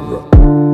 Bro.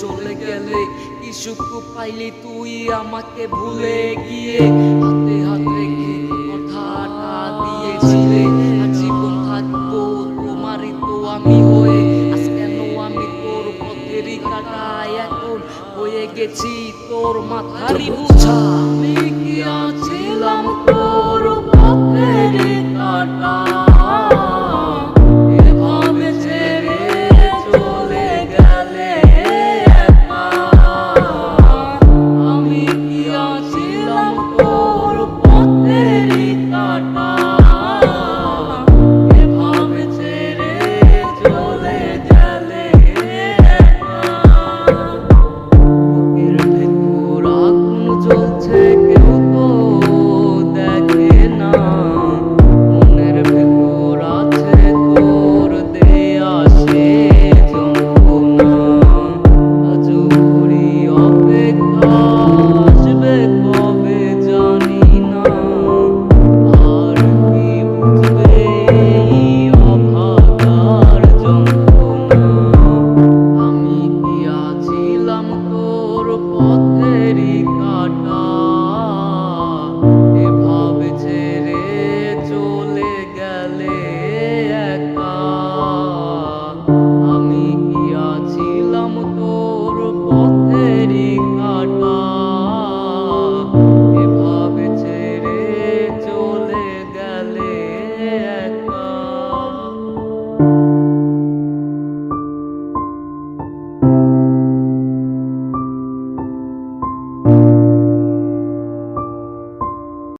চলে গেলে কি সুখ পাইলি তুই আমাকে ভুলে গিয়ে। হাতে হাত কথাটা দিয়েছিলে? জীবন থাকব তোমারই তো আমি হয়ে। আজ কেন আমি তোর পথেরই কাটায় এখন? হয়ে গেছি তোর মাথারই বুঝা আমি কি